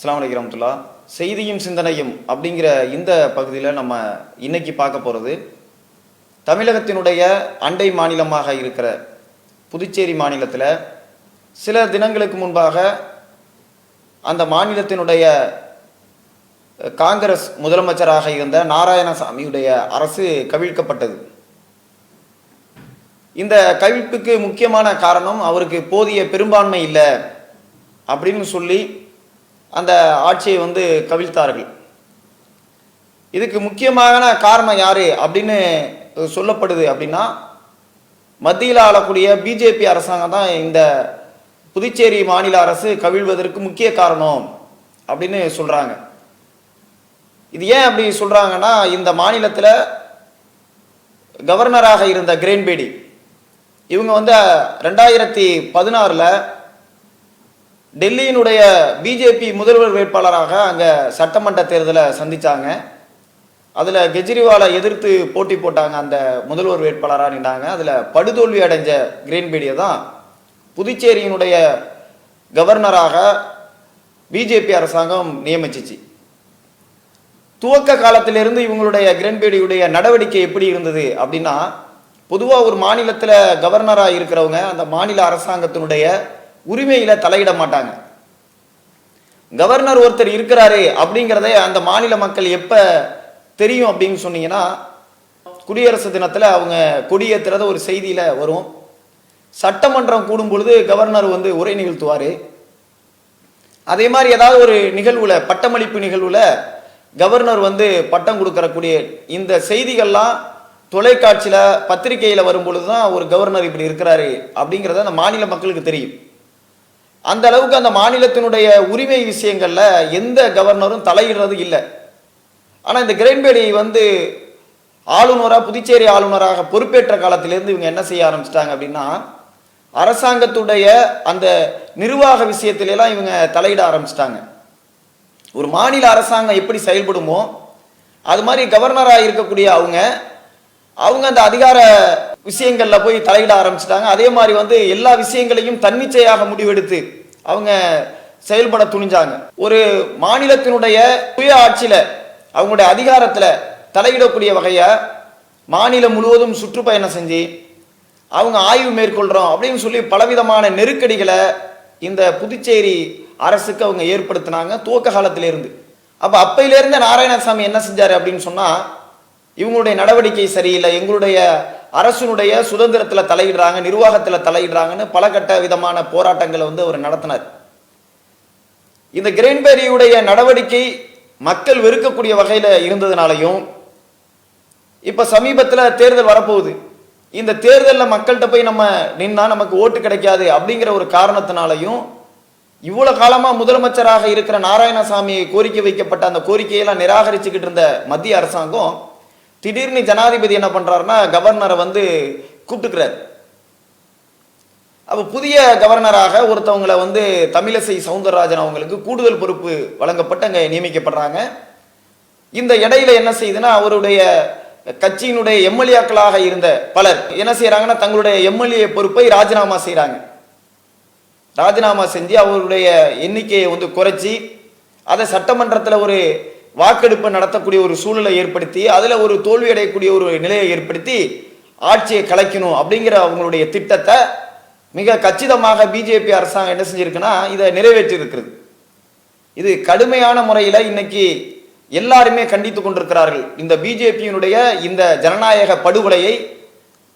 அஸ்ஸலாமு அலைக்கும் ரஹ்மத்துல்லாஹ் செய்தியும் சிந்தனையும் அப்படிங்கிற இந்த பகுதியில் நம்ம இன்னைக்கு பார்க்க போகிறது தமிழகத்தினுடைய அண்டை மாநிலமாக இருக்கிற புதுச்சேரி மாநிலத்தில் சில தினங்களுக்கு முன்பாக அந்த மாநிலத்தினுடைய காங்கிரஸ் முதலமைச்சராக இருந்த நாராயணசாமியுடைய அரசு கவிழ்க்கப்பட்டது. இந்த கவிழ்ப்புக்கு முக்கியமான காரணம் அவருக்கு போதிய பெரும்பான்மை இல்லை அப்படின்னு சொல்லி அந்த ஆட்சியை வந்து கவிழ்த்தார்கள். இதுக்கு முக்கியமான காரணம் யாரு அப்படின்னு சொல்லப்படுது அப்படின்னா மத்தியில் ஆளக்கூடிய பிஜேபி அரசாங்கம் தான் இந்த புதுச்சேரி மாநில அரசு கவிழ்வதற்கு முக்கிய காரணம் அப்படின்னு சொல்றாங்க. இது ஏன் அப்படி சொல்றாங்கன்னா இந்த மாநிலத்தில் கவர்னராக இருந்த கிரேன்பேடி இவங்க வந்து ரெண்டாயிரத்தி பதினாறில் டெல்லியினுடைய பிஜேபி முதல்வர் வேட்பாளராக அங்கே சட்டமன்ற தேர்தலை சந்தித்தாங்க அதில் கெஜ்ரிவாலை எதிர்த்து போட்டி போட்டாங்க அந்த முதல்வர் வேட்பாளராக நின்றாங்க அதில் படுதோல்வி அடைஞ்ச கிரீன்பீடியை தான் புதுச்சேரியினுடைய கவர்னராக பிஜேபி அரசாங்கம் நியமிச்சிச்சு. துவக்க காலத்திலிருந்து இவங்களுடைய கிரண்பேடியுடைய நடவடிக்கை எப்படி இருந்தது அப்படின்னா பொதுவாக ஒரு மாநிலத்தில் கவர்னராக இருக்கிறவங்க அந்த மாநில அரசாங்கத்தினுடைய உரிமையில தலையிட மாட்டாங்க. கவர்னர் ஒருத்தர் இருக்கிறாரு அப்படிங்கிறதே அந்த மாநில மக்கள் எப்ப தெரியும் அப்படின்னு சொன்னீங்கன்னா குடியரசு தினத்துல அவங்க கொடியேற்றுறத ஒரு செய்தியில வரும். சட்டமன்றம் கூடும் பொழுது கவர்னர் வந்து உரை நிகழ்த்துவாரு. அதே மாதிரி ஏதாவது ஒரு நிகழ்வுல பட்டமளிப்பு நிகழ்வுல கவர்னர் வந்து பட்டம் கொடுக்கறக்கூடிய இந்த செய்திகள்லாம் தொலைக்காட்சியில பத்திரிகையில வரும் பொழுது தான் ஒரு கவர்னர் இப்படி இருக்கிறாரு அப்படிங்கிறத அந்த மாநில மக்களுக்கு தெரியும். அந்த அளவுக்கு அந்த மாநிலத்தினுடைய உரிமை விஷயங்களில் எந்த கவர்னரும் தலையிடுறது இல்லை. ஆனால் இந்த கிரண்பேடி வந்து ஆளுநராக புதுச்சேரி ஆளுநராக பொறுப்பேற்ற காலத்திலேருந்து இவங்க என்ன செய்ய ஆரம்பிச்சிட்டாங்க அப்படின்னா அரசாங்கத்துடைய அந்த நிர்வாக விஷயத்திலலாம் இவங்க தலையிட ஆரம்பிச்சிட்டாங்க. ஒரு மாநில அரசாங்கம் எப்படி செயல்படுமோ அது மாதிரி கவர்னராக இருக்கக்கூடிய அவங்க அவங்க அந்த அதிகார விஷயங்களில் போய் தலையிட ஆரம்பிச்சிட்டாங்க. அதே மாதிரி வந்து எல்லா விஷயங்களையும் தன்னிச்சையாக முடிவெடுத்து அவங்க செயல்பட துணிஞ்சாங்க. ஒரு மாநிலத்தினுடைய சுய ஆட்சியில் அவங்களுடைய அதிகாரத்தில் தலையிடக்கூடிய வகையை மாநிலம் முழுவதும் சுற்றுப்பயணம் செஞ்சு அவங்க ஆய்வு மேற்கொள்கிறோம் அப்படின்னு சொல்லி பலவிதமான நெருக்கடிகளை இந்த புதுச்சேரி அரசுக்கு அவங்க ஏற்படுத்தினாங்க துவக்க காலத்திலேருந்து. அப்போ அப்பையிலிருந்து நாராயணசாமி என்ன செஞ்சார் அப்படின்னு சொன்னால் இவங்களுடைய நடவடிக்கை சரியில்லை. எங்களுடைய அரசுனுடைய சுதந்திரத்தில் தலையிடுறாங்க நிர்வாகத்தில் தலையிடுறாங்கன்னு பல கட்ட விதமான போராட்டங்களை வந்து அவர் நடத்தினார். இந்த கிரேன்பேரியுடைய நடவடிக்கை மக்கள் வெறுக்கக்கூடிய வகையில் இருந்ததுனாலையும் இப்போ சமீபத்தில் தேர்தல் வரப்போகுது. இந்த தேர்தலில் மக்கள்கிட்ட போய் நம்ம நின்னா நமக்கு ஓட்டு கிடைக்காது அப்படிங்கிற ஒரு காரணத்தினாலையும் இவ்வளோ காலமாக முதலமைச்சராக இருக்கிற நாராயணசாமி கோரிக்கை வைக்கப்பட்ட அந்த கோரிக்கையெல்லாம் நிராகரிச்சுக்கிட்டு இருந்த மத்திய அரசாங்கம் திடீர்னு ஜனாதிபதி என்ன பண்ணுறாருன்னா கவர்னரை வந்து கூப்பிட்டுக்கிறார். அப்போ புதிய கவர்னராக ஒருத்தவங்களை வந்து தமிழிசை சவுந்தரராஜன் அவங்களுக்கு கூடுதல் பொறுப்பு வழங்கப்பட்டு அங்கே நியமிக்கப்படுறாங்க. இந்த இடையில என்ன செய்யுதுன்னா அவருடைய கட்சியினுடைய எம்எல்ஏக்களாக இருந்த பலர் என்ன செய்யறாங்கன்னா தங்களுடைய எம்எல்ஏ பொறுப்பை ராஜினாமா செய்கிறாங்க ராஜினாமா செஞ்சு அவருடைய எண்ணிக்கையை வந்து குறைச்சி அதை சட்டமன்றத்தில் ஒரு வாக்கெடுப்பு நடத்தக்கூடிய ஒரு சூழ்நிலை ஏற்படுத்தி அதில் ஒரு தோல்வி அடையக்கூடிய ஒரு நிலையை ஏற்படுத்தி ஆட்சியை கலைக்கணும் அப்படிங்கிற அவங்களுடைய திட்டத்தை மிக கச்சிதமாக பிஜேபி அரசாங்கம் என்ன செஞ்சிருக்குன்னா இதை நிறைவேற்றி இருக்கிறது இது கடுமையான முறையில் இன்னைக்கு எல்லாருமே கண்டித்து கொண்டிருக்கிறார்கள். இந்த பிஜேபியினுடைய இந்த ஜனநாயக படுகொலையை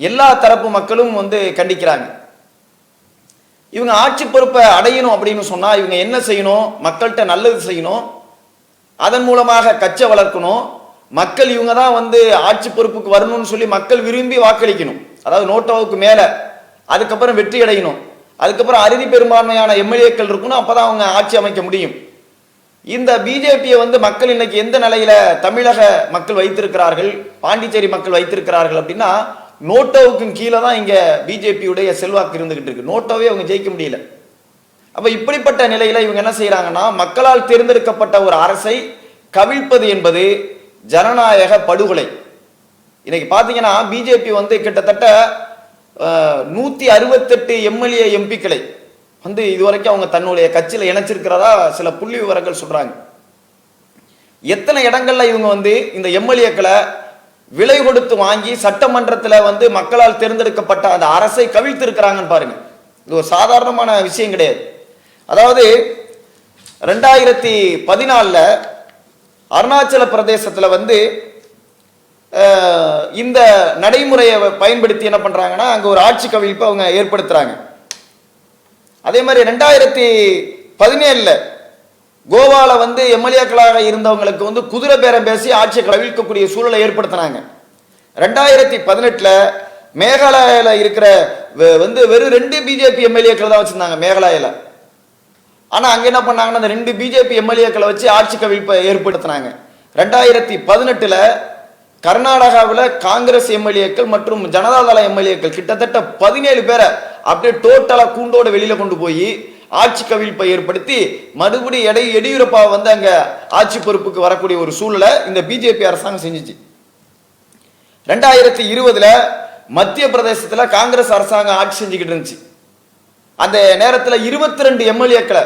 எல்லா தரப்பு மக்களும் வந்து கண்டிக்கிறாங்க. இவங்க ஆட்சி பொறுப்பை அடையணும் அப்படின்னு சொன்னால் இவங்க என்ன செய்யணும்? மக்கள்கிட்ட நல்லது செய்யணும். அதன் மூலமாக கச்சை வளர்க்கணும். மக்கள் இவங்க தான் வந்து ஆட்சி பொறுப்புக்கு வரணும்னு சொல்லி மக்கள் விரும்பி வாக்களிக்கணும். அதாவது நோட்டோவுக்கு மேலே. அதுக்கப்புறம் வெற்றி அடையணும். அதுக்கப்புறம் அறுதி பெரும்பான்மையான எம்எல்ஏக்கள் இருக்கணும். அப்பதான் அவங்க ஆட்சி அமைக்க முடியும். இந்த பிஜேபியை வந்து மக்கள் இன்னைக்கு எந்த நிலையில தமிழக மக்கள் வைத்திருக்கிறார்கள் பாண்டிச்சேரி மக்கள் வைத்திருக்கிறார்கள் அப்படின்னா நோட்டோவுக்கும் கீழே தான் இங்கே பிஜேபியுடைய செல்வாக்கு இருந்துகிட்டு இருக்கு. நோட்டோவே அவங்க ஜெயிக்க முடியல. அப்போ இப்படிப்பட்ட நிலையில் இவங்க என்ன செய்கிறாங்கன்னா மக்களால் தேர்ந்தெடுக்கப்பட்ட ஒரு அரசை கவிழ்ப்பது என்பது ஜனநாயக படுகொலை. இன்னைக்கு பார்த்தீங்கன்னா பிஜேபி வந்து கிட்டத்தட்ட நூற்றி அறுபத்தெட்டு எம்எல்ஏ எம்பிக்களை வந்து இதுவரைக்கும் அவங்க தன்னுடைய கட்சியில் இணைச்சிருக்கிறதா சில புள்ளி விவரங்கள் சொல்கிறாங்க எத்தனை இடங்களில் இவங்க வந்து இந்த எம்எல்ஏக்களை விலை கொடுத்து வாங்கி சட்டமன்றத்தில் வந்து மக்களால் தேர்ந்தெடுக்கப்பட்ட அந்த அரசை கவிழ்த்து இருக்கிறாங்கன்னு பாருங்க. இது ஒரு சாதாரணமான விஷயம் கிடையாது. அதாவது ரெண்டாயிரத்தி பதினாலில் அருணாச்சல பிரதேசத்தில் வந்து இந்த நடைமுறையை பயன்படுத்தி என்ன பண்ணுறாங்கன்னா அங்கே ஒரு ஆட்சி கவிழ்ப்பை அவங்க ஏற்படுத்துகிறாங்க அதே மாதிரி ரெண்டாயிரத்தி பதினேழில் கோவாவில் வந்து எம்எல்ஏக்களாக இருந்தவங்களுக்கு வந்து குதிரை பேரம் பேசி ஆட்சியை கவிழ்க்கக்கூடிய சூழலை ஏற்படுத்தினாங்க. ரெண்டாயிரத்தி பதினெட்டில் மேகாலயாவில் இருக்கிற வெ- வந்து வெறும் ரெண்டு பிஜேபி எம்எல்ஏக்கள் தான் வச்சுருந்தாங்க மேகாலயாவில் ஆனால் அங்கே என்ன பண்ணாங்கன்னா அந்த ரெண்டு பிஜேபி எம்எல்ஏக்களை வச்சு ஆட்சி கவிழ்ப்பை ஏற்படுத்தினாங்க. ரெண்டாயிரத்தி பதினெட்டில் கர்நாடகாவில் காங்கிரஸ் எம்எல்ஏக்கள் மற்றும் ஜனதாதள எம்எல்ஏக்கள் கிட்டத்தட்ட பதினேழு பேரை அப்படியே டோட்டலாக கூண்டோட வெளியில் கொண்டு போய் ஆட்சி கவிழ்ப்பை ஏற்படுத்தி மறுபடி எடை எடியூரப்பா வந்து அங்கே ஆட்சி பொறுப்புக்கு வரக்கூடிய ஒரு சூழலை இந்த பிஜேபி அரசாங்கம் செஞ்சுச்சு. ரெண்டாயிரத்தி இருபதில் மத்திய பிரதேசத்தில் காங்கிரஸ் அரசாங்கம் ஆட்சி செஞ்சுக்கிட்டு இருந்துச்சு. அந்த நேரத்தில் இருபத்தி ரெண்டு எம்எல்ஏக்களை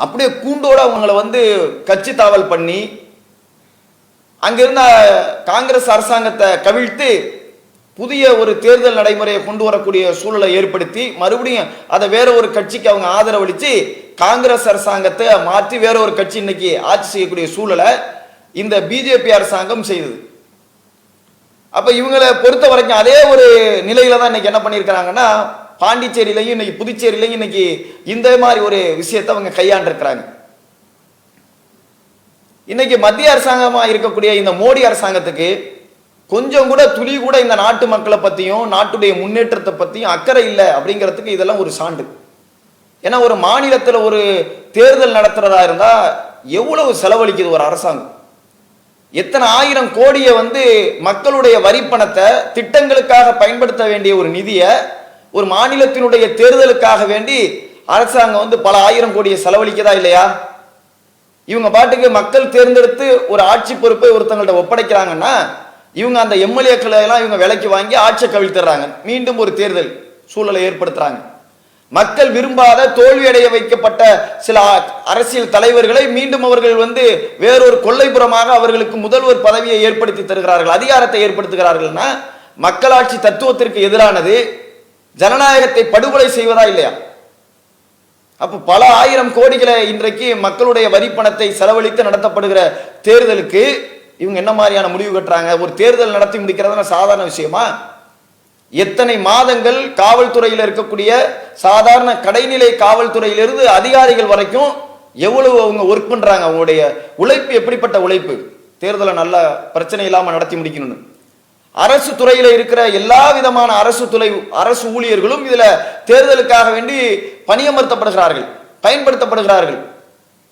அப்படியே கூண்டோட அவங்கள வந்து கட்சி தாவல் பண்ணி அங்கிருந்த காங்கிரஸ் அரசாங்கத்தை கவிழ்த்து புதிய ஒரு தேர்தல் நடைமுறையை கொண்டு வரக்கூடிய சூழலை ஏற்படுத்தி மறுபடியும் அதை வேற ஒரு கட்சிக்கு அவங்க ஆதரவளித்து காங்கிரஸ் அரசாங்கத்தை மாற்றி வேற ஒரு கட்சி இன்னைக்கு ஆட்சி செய்யக்கூடிய சூழலை இந்த பிஜேபி அரசாங்கம் செய்தது. அப்போ இவங்களை பொறுத்த வரைக்கும் அதே ஒரு நிலையில தான் இன்னைக்கு என்ன பண்ணியிருக்கிறாங்கன்னா பாண்டிச்சேரியிலையும் இன்னைக்கு புதுச்சேரியிலையும் இன்னைக்கு இந்த மாதிரி ஒரு விஷயத்தை அவங்க கையாண்டிருக்கிறாங்க. இன்னைக்கு மத்திய அரசாங்கமாக இருக்கக்கூடிய இந்த மோடி அரசாங்கத்துக்கு கொஞ்சம் கூட துளி கூட இந்த நாட்டு மக்களை பத்தியும் நாட்டுடைய முன்னேற்றத்தை பத்தியும் அக்கறை இல்லை அப்படிங்கிறதுக்கு இதெல்லாம் ஒரு சான்று. ஏன்னா ஒரு மாநிலத்தில் ஒரு தேர்தல் நடத்துறதா இருந்தா எவ்வளவு செலவழிக்குது ஒரு அரசாங்கம். எத்தனை ஆயிரம் கோடியை வந்து மக்களுடைய வரி பணத்தை திட்டங்களுக்காக பயன்படுத்த வேண்டிய ஒரு நிதியை ஒரு மாநிலத்தினுடைய தேர்தலுக்காக வேண்டி அரசாங்கம் வந்து பல ஆயிரம் கோடியை செலவழிக்கதா இல்லையா? இவங்க பாட்டுக்கு மக்கள் தேர்ந்தெடுத்து ஒரு ஆட்சி பொறுப்பை ஒருத்தங்கள்ட்ட ஒப்படைக்கிறாங்கன்னா இவங்க அந்த எம்எல்ஏக்களை எல்லாம் இவங்க விலைக்கு வாங்கி ஆட்சியை கவிழ்த்துறாங்க. மீண்டும் ஒரு தேர்தல் சூழலை ஏற்படுத்துறாங்க. மக்கள் விரும்பாத தோல்வியடைய வைக்கப்பட்ட சில அரசியல் தலைவர்களை மீண்டும் அவர்கள் வந்து வேறொரு கொள்ளைப்புறமாக அவர்களுக்கு முதல்வர் பதவியை ஏற்படுத்தி தருகிறார்கள் அதிகாரத்தை ஏற்படுத்துகிறார்கள்னா மக்களாட்சி தத்துவத்திற்கு எதிரானது ஜனநாயகத்தை படுகொலை செய்வதா இல்லையா? அப்ப பல ஆயிரம் கோடிகளை இன்றைக்கு மக்களுடைய வரி பணத்தை செலவழித்து நடத்தப்படுகிற தேர்தலுக்கு இவங்க என்ன மாதிரியான முடிவு கட்டுறாங்க? ஒரு தேர்தல் நடத்தி முடிக்கிறதுனா சாதாரண விஷயமா? எத்தனை மாதங்கள் காவல்துறையில் இருக்கக்கூடிய சாதாரண கடைநிலை காவல்துறையிலிருந்து அதிகாரிகள் வரைக்கும் எவ்வளவு அவங்க ஒர்க் பண்றாங்க? அவங்களுடைய உழைப்பு எப்படிப்பட்ட உழைப்பு? தேர்தலை நல்ல பிரச்சனை இல்லாமல் நடத்தி முடிக்கணும்னு. அரசு துறையில் இருக்கிற எல்லா விதமான அரசு துறை அரசு ஊழியர்களும் இதில் தேர்தலுக்காக வேண்டி பணியமர்த்தப்படுகிறார்கள் பயன்படுத்தப்படுகிறார்கள்.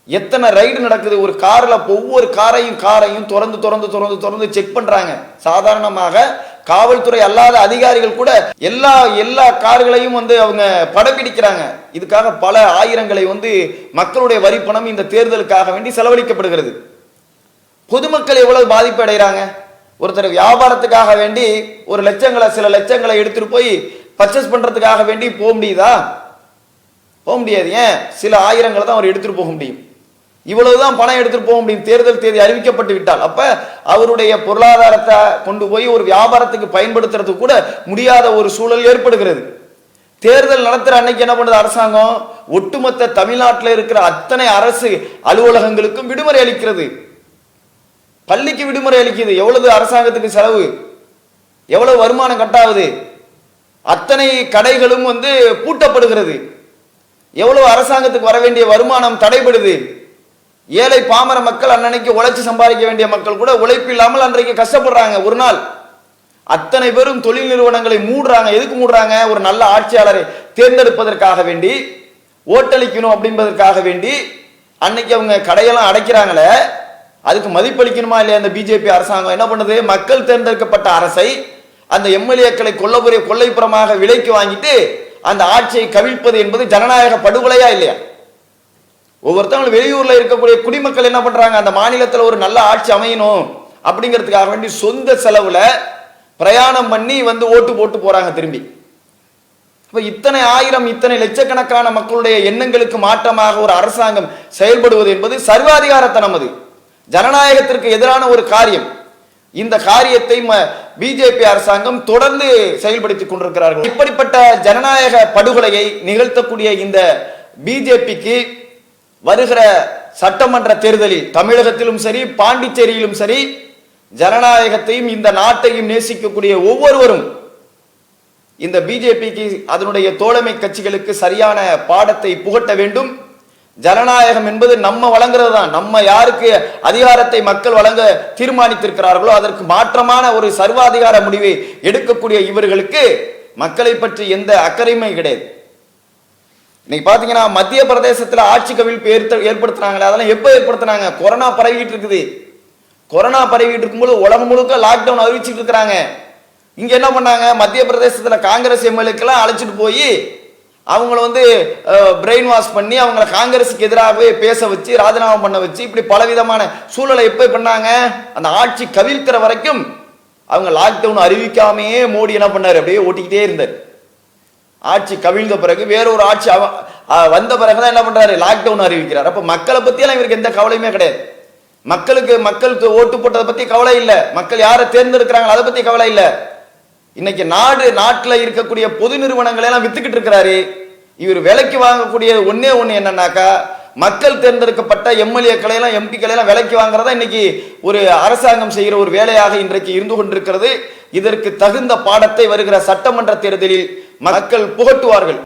எத்தனை ரைடு நடக்குது? ஒரு காரில் ஒவ்வொரு காரையும் காரையும் திறந்து திறந்து திறந்து திறந்து செக் பண்ணுறாங்க சாதாரணமாக காவல்துறை அல்லாத அதிகாரிகள் கூட எல்லா எல்லா கார்களையும் வந்து அவங்க படப்பிடிக்கிறாங்க. இதுக்காக பல ஆயிரங்களை வந்து மக்களுடைய வரி பணம் இந்த தேர்தலுக்காக வேண்டி செலவழிக்கப்படுகிறது. பொதுமக்கள் எவ்வளவு பாதிப்பு அடைகிறாங்க ஒருத்தர் வியாபாரத்துக்காக வேண்டி ஒரு லட்சங்களை சில லட்சங்களை எடுத்துட்டு போய் பர்ச்சேஸ் பண்றதுக்காக வேண்டி போக முடியுதா? போக முடியாது. ஏன்? சில ஆயிரங்களை தான் அவர் எடுத்துட்டு போக முடியும். இவ்வளவுதான் பணம் எடுத்துட்டு போக முடியும். தேர்தல் தேதி அறிவிக்கப்பட்டு விட்டால். அப்ப அவருடைய பொருளாதாரத்தை கொண்டு போய் ஒரு வியாபாரத்துக்கு பயன்படுத்துறதுக்கு கூட முடியாத ஒரு சூழல் ஏற்படுகிறது. தேர்தல் நடத்துற அன்னைக்கு என்ன பண்ணுது அரசாங்கம்? ஒட்டுமொத்த தமிழ்நாட்டில் இருக்கிற அத்தனை அரசு அலுவலகங்களுக்கும் விடுமுறை அளிக்கிறது. பள்ளிக்கு விடுமுறை அளிக்குது. எவ்வளவு அரசாங்கத்துக்கு செலவு? எவ்வளவு வருமானம் கட்டாகுது? அத்தனை கடைகளும் வந்து பூட்டப்படுகிறது. எவ்வளவு அரசாங்கத்துக்கு வர வேண்டிய வருமானம் தடைபடுது. ஏழை பாமர மக்கள் அன்னன்னைக்கு உழைச்சி சம்பாதிக்க வேண்டிய மக்கள் கூட உழைப்பு இல்லாமல் அன்றைக்கு கஷ்டப்படுறாங்க. ஒரு நாள் அத்தனை பேரும் தொழில் நிறுவனங்களை மூடுறாங்க. எதுக்கு மூடுறாங்க? ஒரு நல்ல ஆட்சியாளரை தேர்ந்தெடுப்பதற்காக வேண்டி ஓட்டளிக்கணும் அப்படின்பதற்காக வேண்டி அன்னைக்கு அவங்க கடையெல்லாம் அடைக்கிறாங்களே அதுக்கு மதிப்பளிக்கணுமா இல்லையா அந்த பிஜேபி அரசாங்கம்? என்ன பண்ணுது? மக்கள் தேர்ந்தெடுக்கப்பட்ட அரசை அந்த எம்எல்ஏக்களை கொல்லபுரிய கொள்ளைப்புறமாக விலைக்கு வாங்கிட்டு அந்த ஆட்சியை கவிழ்ப்பது என்பது ஜனநாயக படுகொலையா இல்லையா? ஒவ்வொருத்தவங்களும் வெளியூர்ல இருக்கக்கூடிய குடிமக்கள் என்ன பண்றாங்க? அந்த மாநிலத்தில் ஒரு நல்ல ஆட்சி அமையணும் அப்படிங்கிறதுக்காக வேண்டி சொந்த செலவுல பிரயாணம் பண்ணி வந்து ஓட்டு போட்டு போறாங்க திரும்பி. இப்போ இத்தனை ஆயிரம் இத்தனை லட்சக்கணக்கான மக்களுடைய எண்ணங்களுக்கு மாற்றமாக ஒரு அரசாங்கம் செயல்படுவது என்பது சர்வாதிகாரத்தனம் அது. ஜனநாயகத்திற்கு எதிரான ஒரு காரியம். இந்த காரியத்தை பிஜேபி அரசாங்கம் தொடர்ந்து செயல்படுத்திக் கொண்டிருக்கிறார்கள். இப்படிப்பட்ட ஜனநாயக படுகொலையை நிகழ்த்தக்கூடிய இந்த பிஜேபிக்கு வருகிற சட்டமன்ற தேர்தலில் தமிழகத்திலும் சரி பாண்டிச்சேரியிலும் சரி ஜனநாயகத்தையும் இந்த நாட்டையும் நேசிக்கக்கூடிய ஒவ்வொருவரும் இந்த பிஜேபிக்கு அதனுடைய தோழமை கட்சிகளுக்கு சரியான பாடத்தை புகட்ட வேண்டும். ஜனநாயகம் என்பது நம்ம வழங்குறது தான் நம்ம யாருக்கு அதிகாரத்தை மக்கள் வழங்க தீர்மானித்திருக்கிறார்களோ அதற்கு மாற்றமான ஒரு சர்வாதிகார முடிவை எடுக்கக்கூடிய இவர்களுக்கு மக்களை பற்றி எந்த அக்கறையுமே கிடையாது. இன்னைக்கு பாத்தீங்கன்னா மத்திய பிரதேசத்துல ஆட்சி கவிழ்ப்பு ஏற்ப- ஏற்படுத்துனாங்களே அதெல்லாம் எப்ப ஏற்படுத்துனாங்க? கொரோனா பரவிட்டு இருக்குது. கொரோனா பரவிட்டு இருக்கும்போது உலகம் முழுக்க லாக்டவுன் அறிவிச்சிட்டு இருக்கிறாங்க. இங்க என்ன பண்ணாங்க? மத்திய பிரதேசத்துல காங்கிரஸ் எம்எல்ஏக்கெல்லாம் அழைச்சிட்டு போய் அவங்கள வந்து பிரெயின் வாஷ் பண்ணி அவங்கள காங்கிரஸுக்கு எதிராகவே பேச வச்சு ராஜினாமா பண்ண வச்சு இப்படி பலவிதமான சூழலை எப்போ பண்ணாங்க? அந்த ஆட்சி கவிழ்க்கிற வரைக்கும் அவங்க லாக்டவுன் அறிவிக்காமையே மோடி என்ன பண்ணார்? அப்படியே ஓட்டிக்கிட்டே இருந்தார். ஆட்சி கவிழ்ந்த பிறகு வேறொரு ஆட்சி அவ- வந்த பிறகு தான் என்ன பண்றாரு? லாக்டவுன் அறிவிக்கிறார். அப்போ மக்களை பத்தியெல்லாம் இவருக்கு எந்த கவலையுமே கிடையாது. மக்களுக்கு மக்களுக்கு ஓட்டு போட்டதை பத்தி கவலை இல்லை. மக்கள் யாரை தேர்ந்தெடுக்கிறாங்களோ அதை பத்தி கவலை இல்லை. இன்னைக்கு நாடு நாட்டில் இருக்கக்கூடிய பொது நிறுவனங்களை எல்லாம் வித்துக்கிட்டு இருக்கிறாரு. இவர் விலைக்கு வாங்கக்கூடிய ஒன்னே ஒன்று என்னன்னாக்கா மக்கள் தேர்ந்தெடுக்கப்பட்ட எம்எல்ஏக்களை எல்லாம் எம்பிக்களை எல்லாம் விலைக்கு வாங்குறதா இன்னைக்கு ஒரு அரசாங்கம் செய்கிற ஒரு வேலையாக இன்றைக்கு இருந்து கொண்டிருக்கிறது. இதற்கு தகுந்த பாடத்தை வருகிற சட்டமன்ற தேர்தலில் மக்கள் புகட்டுவார்கள்.